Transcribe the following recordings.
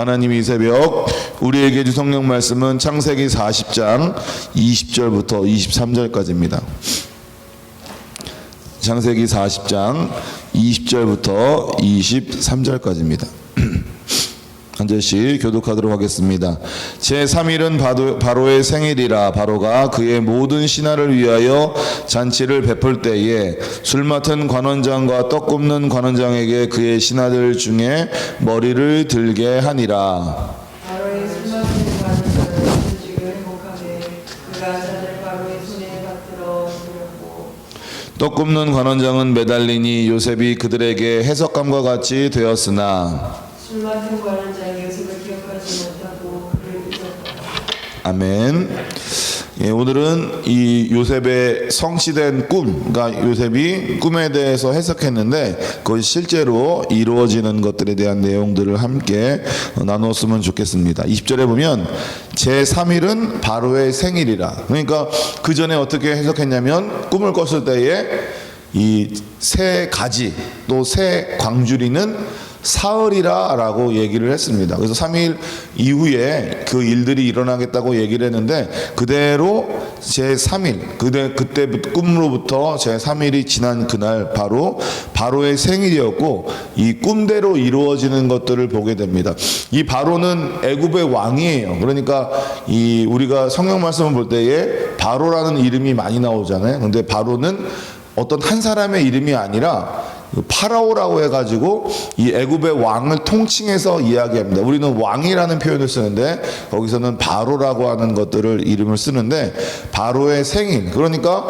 하나님이 이 새벽 우리에게 주 성령 말씀은 창세기 40장 20절부터 23절까지입니다. 창세기 40장 20절부터 23절까지입니다. 한 절씩 교독하도록 하겠습니다. 제 3일은 바로의 생일이라 바로가 그의 모든 신하를 위하여 잔치를 베풀 때에 술 맡은 관원장과 떡 굽는 관원장에게 그의 신하들 중에 머리를 들게 하니라. 떡 굽는 관원장은 매달리니 요셉이 그들에게 해석감과 같이 되었으나 아멘. 예, 오늘은 이 요셉의 성취된 꿈, 그러니까 요셉이 꿈에 대해서 해석했는데 그것이 실제로 이루어지는 것들에 대한 내용들을 함께 어, 나눴으면 좋겠습니다. 20절에 보면 제 3일은 바로의 생일이라. 그러니까 그 전에 어떻게 해석했냐면 꿈을 꿨을 때에 이새 가지 또새 광주리는 사흘이라라고 얘기를 했습니다. 그래서 3일 이후에 그 일들이 일어나겠다고 얘기를 했는데 그대로 제 3일 그때 그때 꿈으로부터 제 3일이 지난 그날 바로 바로의 생일이었고 이 꿈대로 이루어지는 것들을 보게 됩니다. 이 바로는 애굽의 왕이에요. 그러니까 이 우리가 성경 말씀을 볼 때에 바로라는 이름이 많이 나오잖아요. 근데 바로는 어떤 한 사람의 이름이 아니라 파라오라고 해가지고 이 애굽의 왕을 통칭해서 이야기합니다. 우리는 왕이라는 표현을 쓰는데 거기서는 바로라고 하는 것들을 이름을 쓰는데 바로의 생일 그러니까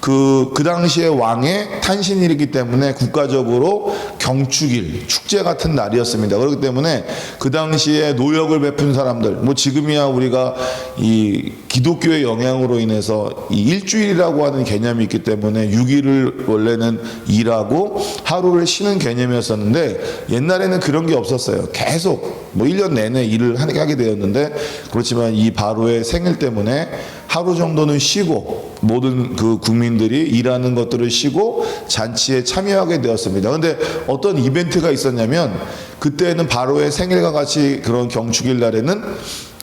그, 그 당시에 왕의 탄신일이기 때문에 국가적으로 경축일, 축제 같은 날이었습니다. 그렇기 때문에 그 당시에 노역을 베푼 사람들, 뭐 지금이야 우리가 이 기독교의 영향으로 인해서 이 일주일이라고 하는 개념이 있기 때문에 6일을 원래는 일하고 하루를 쉬는 개념이었었는데 옛날에는 그런 게 없었어요. 계속 뭐 1년 내내 일을 하게 되었는데 그렇지만 이 바로의 생일 때문에 하루 정도는 쉬고 모든 그 국민들이 일하는 것들을 쉬고 잔치에 참여하게 되었습니다. 근데 어떤 이벤트가 있었냐면 그때는 바로의 생일과 같이 그런 경축일 날에는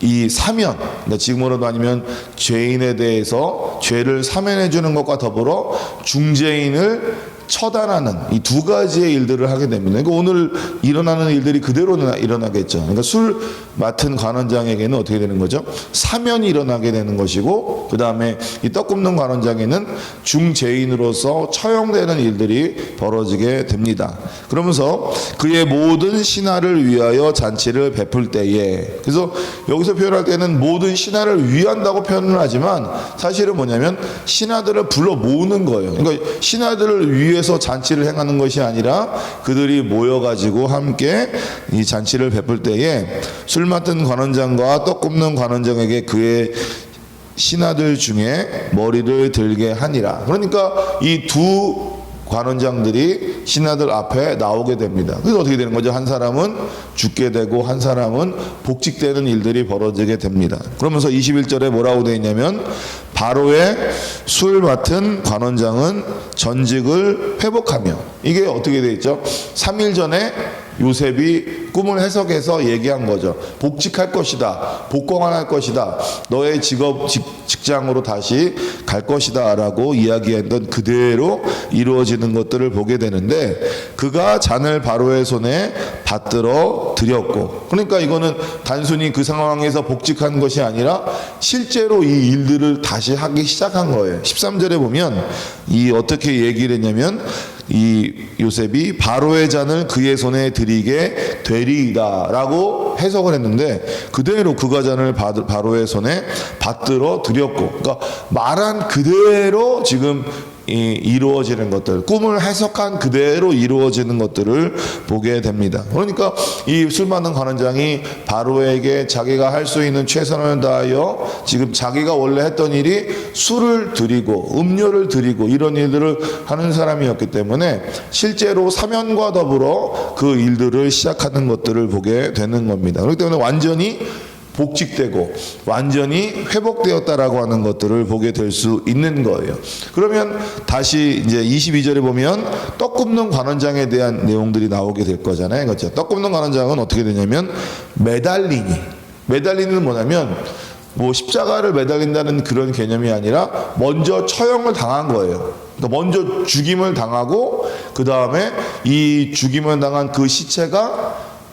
이 사면, 그러니까 지금으로도 아니면 죄인에 대해서 죄를 사면해 주는 것과 더불어 중죄인을 처단하는 이 두 가지의 일들을 하게 됩니다. 그러니까 오늘 일어나는 일들이 그대로 일어나겠죠. 그러니까 술 맡은 관원장에게는 어떻게 되는 거죠? 사면이 일어나게 되는 것이고, 그 다음에 이 떡 굽는 관원장에는 중죄인으로서 처형되는 일들이 벌어지게 됩니다. 그러면서 그의 모든 신하를 위하여 잔치를 베풀 때에, 그래서 여기서 표현할 때는 모든 신하를 위한다고 표현을 하지만 사실은 뭐냐면 신하들을 불러 모으는 거예요. 그러니까 신하들을 위해 서 잔치를 행하는 것이 아니라 그들이 모여가지고 함께 이 잔치를 베풀 때에 술 맡은 관원장과 떡 굽는 관원장에게 그의 신하들 중에 머리를 들게 하니라. 그러니까 이두 관원장들이 신하들 앞에 나오게 됩니다. 그래서 어떻게 되는 거죠? 한 사람은 죽게 되고 한 사람은 복직되는 일들이 벌어지게 됩니다. 그러면서 21절에 뭐라고 되어 있냐면 바로의 술 맡은 관원장은 전직을 회복하며 이게 어떻게 되어 있죠? 3일 전에 요셉이 꿈을 해석해서 얘기한 거죠. 복직할 것이다. 복권할 것이다. 너의 직업 직, 직장으로 다시 갈 것이다라고 이야기했던 그대로 이루어지는 것들을 보게 되는데 그가 잔을 바로의 손에 받들어 드렸고 그러니까 이거는 단순히 그 상황에서 복직한 것이 아니라 실제로 이 일들을 다시 하기 시작한 거예요. 13절에 보면 이 어떻게 얘기를 했냐면 이 요셉이 바로의 잔을 그의 손에 드리게 되리이다라고 해석을 했는데 그대로 그가 잔을 바로의 손에 받들어 드렸고 그러니까 말한 그대로 지금 이 이루어지는 것들, 꿈을 해석한 그대로 이루어지는 것들을 보게 됩니다. 그러니까 이술 많은 관원장이 바로에게 자기가 할 수 있는 최선을 다하여 지금 자기가 원래 했던 일이 술을 드리고 음료를 드리고 이런 일들을 하는 사람이었기 때문에 실제로 사면과 더불어 그 일들을 시작하는 것들을 보게 되는 겁니다. 그렇기 때문에 완전히 복직되고 완전히 회복되었다라고 하는 것들을 보게 될 수 있는 거예요. 그러면 다시 이제 22절에 보면 떡 굽는 관원장에 대한 내용들이 나오게 될 거잖아요. 그렇죠? 떡 굽는 관원장은 어떻게 되냐면 매달리니 매달리는 뭐냐면 뭐 십자가를 매달린다는 그런 개념이 아니라 먼저 처형을 당한 거예요. 그러니까 먼저 죽임을 당하고 그 다음에 이 죽임을 당한 그 시체가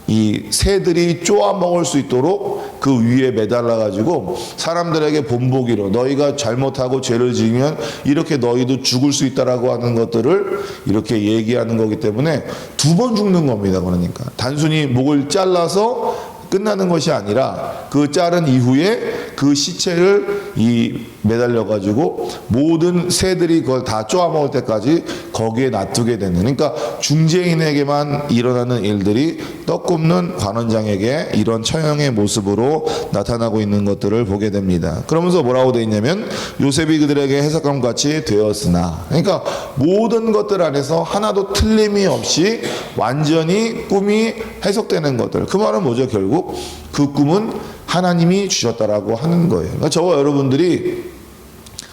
이 새들이 쪼아 먹을 수 있도록 그 위에 매달라 가지고 사람들에게 본보기로 너희가 잘못하고 죄를 지으면 이렇게 너희도 죽을 수 있다라고 하는 것들을 이렇게 얘기하는 거기 때문에 두 번 죽는 겁니다. 그러니까 단순히 목을 잘라서 끝나는 것이 아니라 그 자른 이후에 그 시체를 이 매달려 가지고 모든 새들이 그걸 다 쪼아 먹을 때까지 거기에 놔두게 되는. 그러니까 중재인에게만 일어나는 일들이 떡 굽는 관원장에게 이런 처형의 모습으로 나타나고 있는 것들을 보게 됩니다. 그러면서 뭐라고 되어 있냐면 요셉이 그들에게 해석감 같이 되었으나. 그러니까 모든 것들 안에서 하나도 틀림이 없이 완전히 꿈이 해석되는 것들. 그 말은 뭐죠? 결국? 그 꿈은 하나님이 주셨다라고 하는 거예요. 그러니까 저와 여러분들이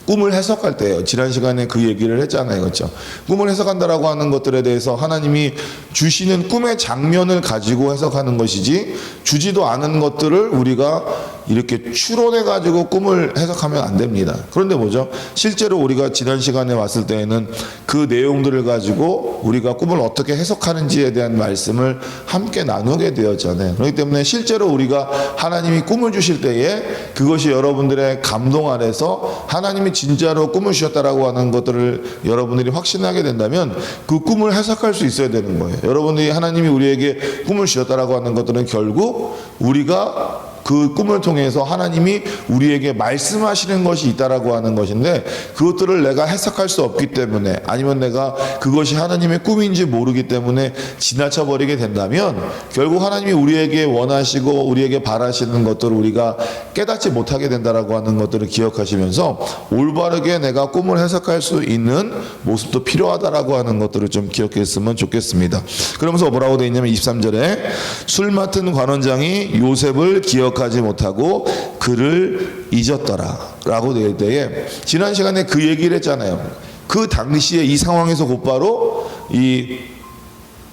꿈을 해석할 때요. 지난 시간에 그 얘기를 했잖아요. 그렇죠? 꿈을 해석한다라고 하는 것들에 대해서 하나님이 주시는 꿈의 장면을 가지고 해석하는 것이지 주지도 않은 것들을 우리가 이렇게 추론해 가지고 꿈을 해석하면 안 됩니다. 그런데 뭐죠? 실제로 우리가 지난 시간에 왔을 때에는 그 내용들을 가지고 우리가 꿈을 어떻게 해석하는지에 대한 말씀을 함께 나누게 되었잖아요. 그렇기 때문에 실제로 우리가 하나님이 꿈을 주실 때에 그것이 여러분들의 감동 안에서 하나님이 진짜로 꿈을 주셨다라고 하는 것들을 여러분들이 확신하게 된다면 그 꿈을 해석할 수 있어야 되는 거예요. 여러분들이 하나님이 우리에게 꿈을 주셨다라고 하는 것들은 결국 우리가 그 꿈을 통해서 하나님이 우리에게 말씀하시는 것이 있다라고 하는 것인데 그것들을 내가 해석할 수 없기 때문에 아니면 내가 그것이 하나님의 꿈인지 모르기 때문에 지나쳐 버리게 된다면 결국 하나님이 우리에게 원하시고 우리에게 바라시는 것들을 우리가 깨닫지 못하게 된다라고 하는 것들을 기억하시면서 올바르게 내가 꿈을 해석할 수 있는 모습도 필요하다라고 하는 것들을 좀 기억했으면 좋겠습니다. 그러면서 뭐라고 되어 있냐면 23절에 술 맡은 관원장이 요셉을 기억 하지 못하고 그를 잊었더라라고 되어 때에 지난 시간에 그 얘기를 했잖아요. 그 당시에 이 상황에서 곧바로 이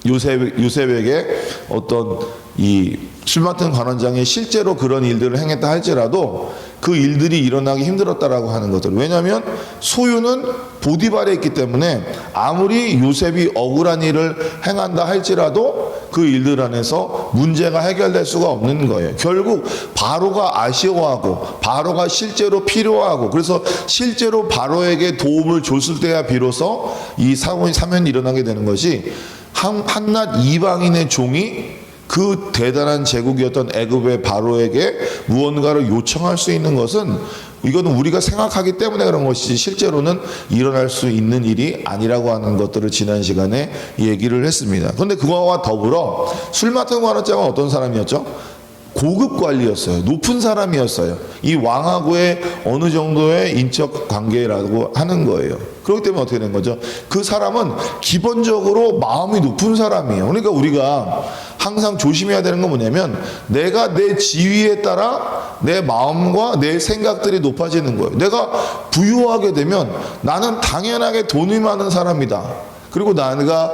요셉 요셉에게 어떤 이술 맡은 관원장이 실제로 그런 일들을 행했다 할지라도 그 일들이 일어나기 힘들었다라고 하는 것들. 왜냐하면 소유는 보디발에 있기 때문에 아무리 요셉이 억울한 일을 행한다 할지라도 그 일들 안에서 문제가 해결될 수가 없는 거예요. 결국 바로가 아쉬워하고 바로가 실제로 필요하고 그래서 실제로 바로에게 도움을 줬을 때야 비로소 이 사건이 사면이 일어나게 되는 것이 한, 한낱 이방인의 종이 그 대단한 제국이었던 애굽의 바로에게 무언가를 요청할 수 있는 것은 이거는 우리가 생각하기 때문에 그런 것이지 실제로는 일어날 수 있는 일이 아니라고 하는 것들을 지난 시간에 얘기를 했습니다. 그런데 그거와 더불어 술 맡은 관원장은 어떤 사람이었죠? 고급 관리였어요. 높은 사람이었어요. 이 왕하고의 어느 정도의 인적 관계라고 하는 거예요. 그렇기 때문에 어떻게 된 거죠? 그 사람은 기본적으로 마음이 높은 사람이에요. 그러니까 우리가 항상 조심해야 되는 건 뭐냐면 내가 내 지위에 따라 내 마음과 내 생각들이 높아지는 거예요. 내가 부유하게 되면 나는 당연하게 돈이 많은 사람이다. 그리고 내가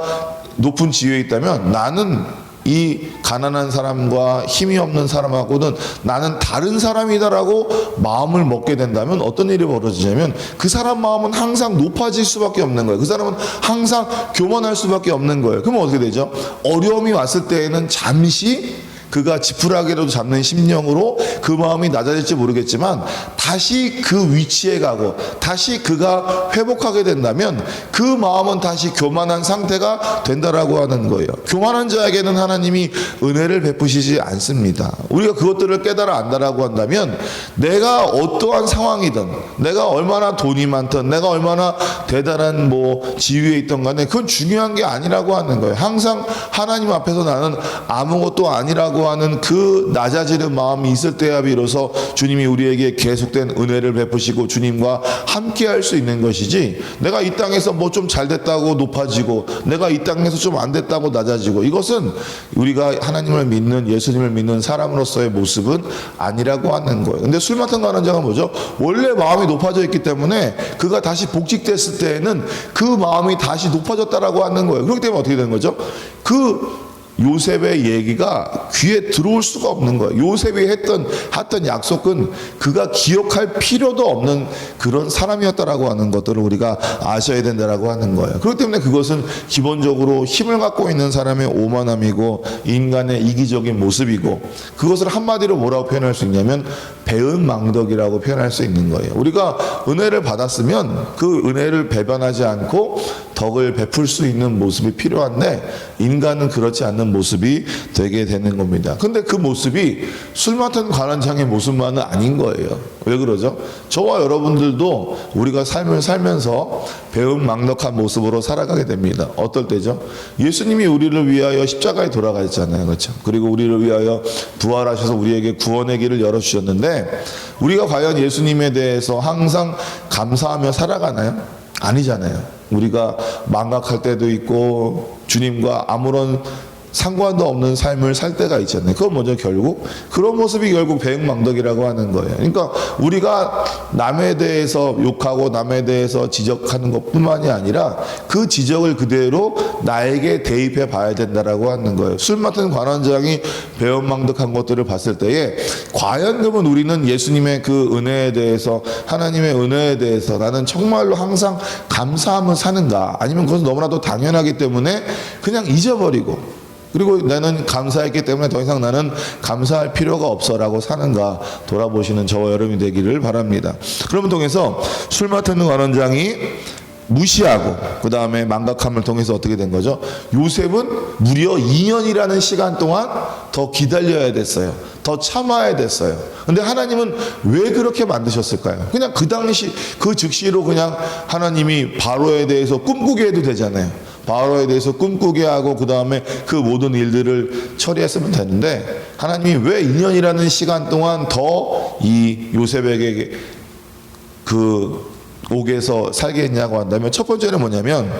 높은 지위에 있다면 나는 이 가난한 사람과 힘이 없는 사람하고는 나는 다른 사람이다라고 마음을 먹게 된다면 어떤 일이 벌어지냐면 그 사람 마음은 항상 높아질 수밖에 없는 거예요. 그 사람은 항상 교만할 수밖에 없는 거예요. 그러면 어떻게 되죠? 어려움이 왔을 때에는 잠시 그가 지푸라기라도 잡는 심령으로 그 마음이 낮아질지 모르겠지만 다시 그 위치에 가고 다시 그가 회복하게 된다면 그 마음은 다시 교만한 상태가 된다라고 하는 거예요. 교만한 자에게는 하나님이 은혜를 베푸시지 않습니다. 우리가 그것들을 깨달아 안다라고 한다면 내가 어떠한 상황이든 내가 얼마나 돈이 많든 내가 얼마나 대단한 뭐 지위에 있던 간에 그건 중요한 게 아니라고 하는 거예요. 항상 하나님 앞에서 나는 아무것도 아니라고 낮아지라고 하는 그 낮아지는 마음이 있을 때야 비로소 주님이 우리에게 계속된 은혜를 베푸시고 주님과 함께 할 수 있는 것이지 내가 이 땅에서 뭐 좀 잘 됐다고 높아지고 내가 이 땅에서 좀 안 됐다고 낮아지고 이것은 우리가 하나님을 믿는 예수님을 믿는 사람으로서의 모습은 아니라고 하는 거예요. 근데 술 맡은 가는 자가 뭐죠? 원래 마음이 높아져 있기 때문에 그가 다시 복직됐을 때에는 그 마음이 다시 높아졌다라고 하는 거예요. 그렇기 때문에 어떻게 되는 거죠? 그 요셉의 얘기가 귀에 들어올 수가 없는 거예요. 요셉이 했던 했던 약속은 그가 기억할 필요도 없는 그런 사람이었다라고 하는 것들을 우리가 아셔야 된다라고 하는 거예요. 그렇기 때문에 그것은 기본적으로 힘을 갖고 있는 사람의 오만함이고 인간의 이기적인 모습이고 그것을 한마디로 뭐라고 표현할 수 있냐면 배은망덕이라고 표현할 수 있는 거예요. 우리가 은혜를 받았으면 그 은혜를 배반하지 않고 덕을 베풀 수 있는 모습이 필요한데 인간은 그렇지 않는 모습이 되게 되는 겁니다. 근데 그 모습이 술 맡은 관원장의 모습만은 아닌 거예요. 왜 그러죠? 저와 여러분들도 우리가 삶을 살면서 배은망덕한 모습으로 살아가게 됩니다. 어떨 때죠? 예수님이 우리를 위하여 십자가에 돌아가셨잖아요. 그렇죠? 그리고 우리를 위하여 부활하셔서 우리에게 구원의 길을 열어 주셨는데 우리가 과연 예수님에 대해서 항상 감사하며 살아가나요? 아니잖아요. 우리가 망각할 때도 있고 주님과 아무런 상관도 없는 삶을 살 때가 있잖아요. 그건 먼저 결국 그런 모습이 결국 배응망덕이라고 하는 거예요. 그러니까 우리가 남에 대해서 욕하고 남에 대해서 지적하는 것뿐만이 아니라 그 지적을 그대로 나에게 대입해 봐야 된다라고 하는 거예요. 술 맡은 관원장이 배은망덕한 것들을 봤을 때에 과연 그러면 우리는 예수님의 그 은혜에 대해서 하나님의 은혜에 대해서 나는 정말로 항상 감사하며 사는가 아니면 그것은 너무나도 당연하기 때문에 그냥 잊어버리고 그리고 나는 감사했기 때문에 더 이상 나는 감사할 필요가 없어라고 사는가 돌아보시는 저와 여러분이 되기를 바랍니다. 그러면 통해서 술 맡은 관원장이 무시하고 그 다음에 망각함을 통해서 어떻게 된 거죠? 요셉은 무려 2년이라는 시간 동안 더 기다려야 됐어요. 더 참아야 됐어요. 근데 하나님은 왜 그렇게 만드셨을까요? 그냥 그 당시 그 즉시로 그냥 하나님이 바로에 대해서 꿈꾸게 해도 되잖아요. 바로에 대해서 꿈꾸게 하고 그 다음에 그 모든 일들을 처리했으면 되는데 하나님이 왜 2년이라는 시간 동안 더 이 요셉에게 그 옥에서 살게 했냐고 한다면 첫 번째는 뭐냐면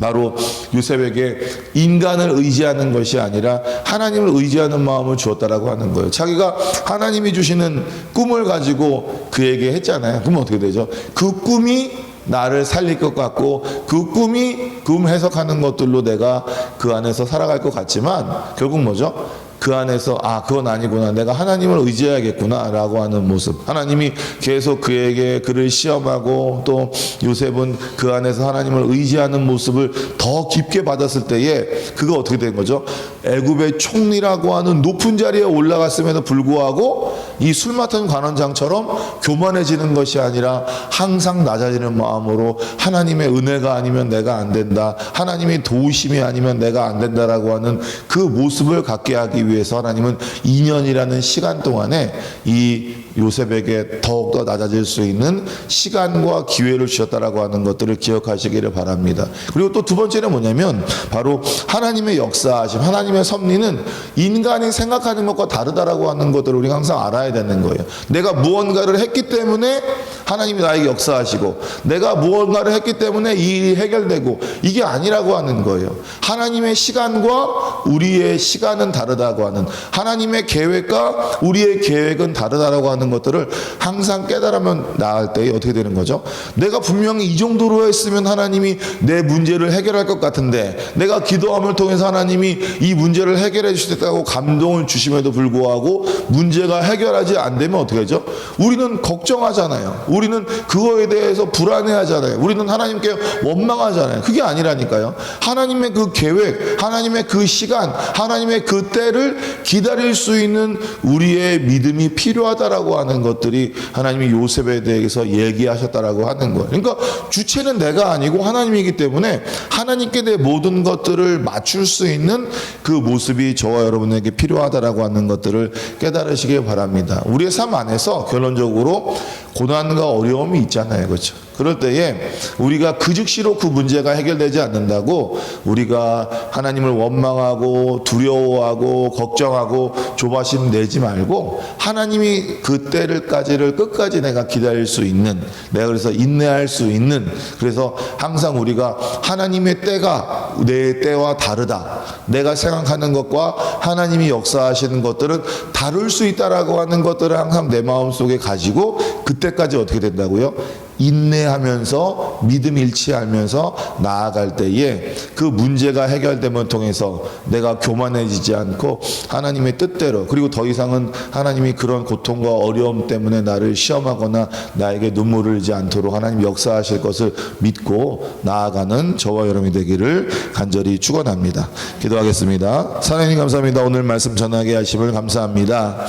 바로 요셉에게 인간을 의지하는 것이 아니라 하나님을 의지하는 마음을 주었다라고 하는 거예요. 자기가 하나님이 주시는 꿈을 가지고 그에게 했잖아요. 그러면 어떻게 되죠? 그 꿈이 나를 살릴 것 같고 그 꿈이 꿈 해석하는 것들로 내가 그 안에서 살아갈 것 같지만 결국 뭐죠? 그 안에서 아 그건 아니구나. 내가 하나님을 의지해야겠구나라고 하는 모습. 하나님이 계속 그에게 그를 시험하고 또 요셉은 그 안에서 하나님을 의지하는 모습을 더 깊게 받았을 때에 그가 어떻게 된 거죠? 애굽의 총리라고 하는 높은 자리에 올라갔음에도 불구하고 이 술 맡은 관원장처럼 교만해지는 것이 아니라 항상 낮아지는 마음으로 하나님의 은혜가 아니면 내가 안 된다 하나님의 도우심이 아니면 내가 안 된다라고 하는 그 모습을 갖게 하기 위해서 하나님은 2년이라는 시간 동안에 이 요셉에게 더욱더 낮아질 수 있는 시간과 기회를 주셨다라고 하는 것들을 기억하시기를 바랍니다. 그리고 또 두 번째는 뭐냐면 바로 하나님의 역사하심, 하나님의 섭리는 인간이 생각하는 것과 다르다라고 하는 것들을 우리가 항상 알아야 되는 거예요. 내가 무언가를 했기 때문에 하나님이 나에게 역사하시고 내가 무언가를 했기 때문에 이 해결되고 이게 아니라고 하는 거예요. 하나님의 시간과 우리의 시간은 다르다고 하는 하나님의 계획과 우리의 계획은 다르다라고 하는 것들을 항상 깨달으면 나을 때 어떻게 되는 거죠? 내가 분명히 이 정도로 했으면 하나님이 내 문제를 해결할 것 같은데 내가 기도함을 통해서 하나님이 이 문제를 해결해 주시겠다고 감동을 주심에도 불구하고 문제가 해결하지 안 되면 어떻게 하죠? 우리는 걱정하잖아요. 우리는 그거에 대해서 불안해하잖아요. 우리는 하나님께 원망하잖아요. 그게 아니라니까요. 하나님의 그 계획, 하나님의 그 시간, 하나님의 그 때를 기다릴 수 있는 우리의 믿음이 필요하다라고 하는 것들이 하나님이 요셉에 대해서 얘기하셨다라고 하는 거예요. 그러니까 주체는 내가 아니고 하나님이기 때문에 하나님께 내 모든 것들을 맞출 수 있는 그 모습이 저와 여러분에게 필요하다라고 하는 것들을 깨달으시길 바랍니다. 우리의 삶 안에서 결론적으로 고난과 어려움이 있잖아요. 그렇죠? 그럴 때에 우리가 그 즉시로 그 문제가 해결되지 않는다고 우리가 하나님을 원망하고 두려워하고 걱정하고 조바심 내지 말고 하나님이 그 때를까지를 끝까지 내가 기다릴 수 있는 내가 그래서 인내할 수 있는 그래서 항상 우리가 하나님의 때가 내 때와 다르다. 내가 생각하는 것과 하나님이 역사하시는 것들은 다를 수 있다라고 하는 것들을 항상 내 마음속에 가지고 그때까지 어떻게 된다고요? 인내하면서 믿음 일치하면서 나아갈 때에 그 문제가 해결됨을 통해서 내가 교만해지지 않고 하나님의 뜻대로 그리고 더 이상은 하나님이 그런 고통과 어려움 때문에 나를 시험하거나 나에게 눈물을 흘리지 않도록 하나님 역사하실 것을 믿고 나아가는 저와 여러분이 되기를 간절히 축원합니다. 기도하겠습니다. 하나님 감사합니다. 오늘 말씀 전하게 하심을 감사합니다.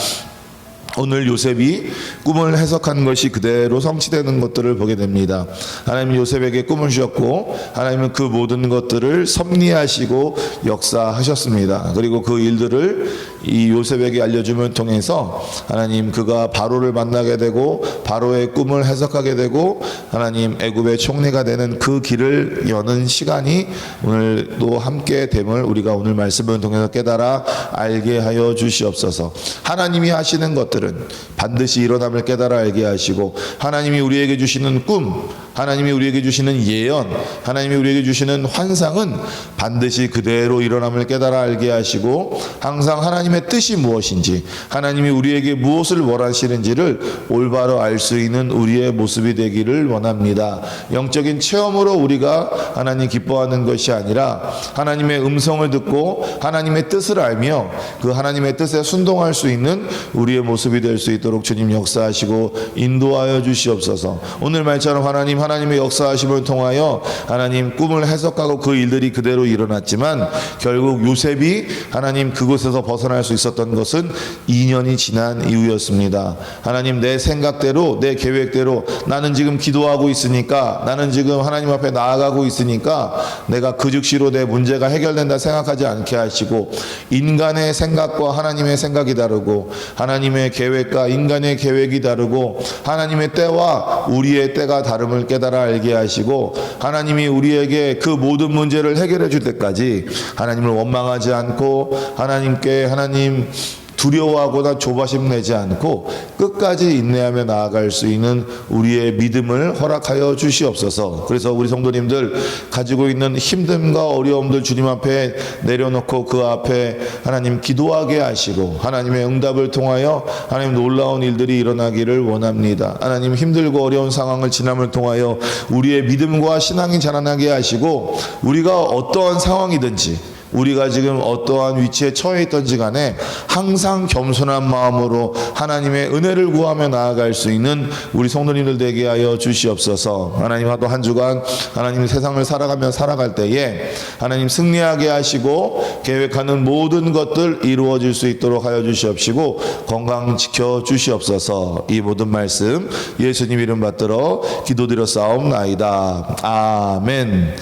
오늘 요셉이 꿈을 해석한 것이 그대로 성취되는 것들을 보게 됩니다. 하나님 요셉에게 꿈을 주셨고 하나님은 그 모든 것들을 섭리하시고 역사하셨습니다. 그리고 그 일들을 이 요셉에게 알려줌을 통해서 하나님 그가 바로를 만나게 되고 바로의 꿈을 해석하게 되고 하나님 애굽의 총리가 되는 그 길을 여는 시간이 오늘 또 함께 됨을 우리가 오늘 말씀을 통해서 깨달아 알게 하여 주시옵소서. 하나님이 하시는 것들 은 반드시 일어남을 깨달아 알게 하시고 하나님이 우리에게 주시는 꿈, 하나님이 우리에게 주시는 예언, 하나님이 우리에게 주시는 환상은 반드시 그대로 일어남을 깨달아 알게 하시고 항상 하나님의 뜻이 무엇인지 하나님이 우리에게 무엇을 원하시는지를 올바로 알 수 있는 우리의 모습이 되기를 원합니다. 영적인 체험으로 우리가 하나님 기뻐하는 것이 아니라 하나님의 음성을 듣고 하나님의 뜻을 알며 그 하나님의 뜻에 순동할 수 있는 우리의 모습이 될 수 있도록 주님 역사하시고 인도하여 주시옵소서. 오늘 말처럼 하나님 하나님 의 역사하심을 통하여 하나님 꿈을 해석하고 그 일들이 그대로 일어났지만 결국 요셉이 하나님 그곳에서 벗어날 수 있었던 것은 2년이 지난 이후였습니다. 하나님 내 생각대로 내 계획대로 나는 지금 기도하고 있으니까 나는 지금 하나님 앞에 나아가고 있으니까 내가 그 즉시로 내 문제가 해결된다 생각하지 않게 하시고 인간의 생각과 하나님의 생각이 다르고 하나님의 계획과 인간의 계획이 다르고 하나님의 때와 우리의 때가 다름을 깨달아 알게 하시고 하나님이 우리에게 그 모든 문제를 해결해 줄 때까지 하나님을 원망하지 않고 하나님께 하나님 두려워하거나 조바심 내지 않고 끝까지 인내하며 나아갈 수 있는 우리의 믿음을 허락하여 주시옵소서. 그래서 우리 성도님들 가지고 있는 힘듦과 어려움들 주님 앞에 내려놓고 그 앞에 하나님 기도하게 하시고 하나님의 응답을 통하여 하나님 놀라운 일들이 일어나기를 원합니다. 하나님 힘들고 어려운 상황을 지남을 통하여 우리의 믿음과 신앙이 자라나게 하시고 우리가 어떠한 상황이든지 우리가 지금 어떠한 위치에 처해 있던지 간에 항상 겸손한 마음으로 하나님의 은혜를 구하며 나아갈 수 있는 우리 성도님들 되게 하여 주시옵소서. 하나님과 또한 주간 하나님 세상을 살아가며 살아갈 때에 하나님 승리하게 하시고 계획하는 모든 것들 이루어질 수 있도록 하여 주시옵시고 건강 지켜 주시옵소서. 이 모든 말씀 예수님 이름 받들어 기도드려 싸움나이다. 아멘.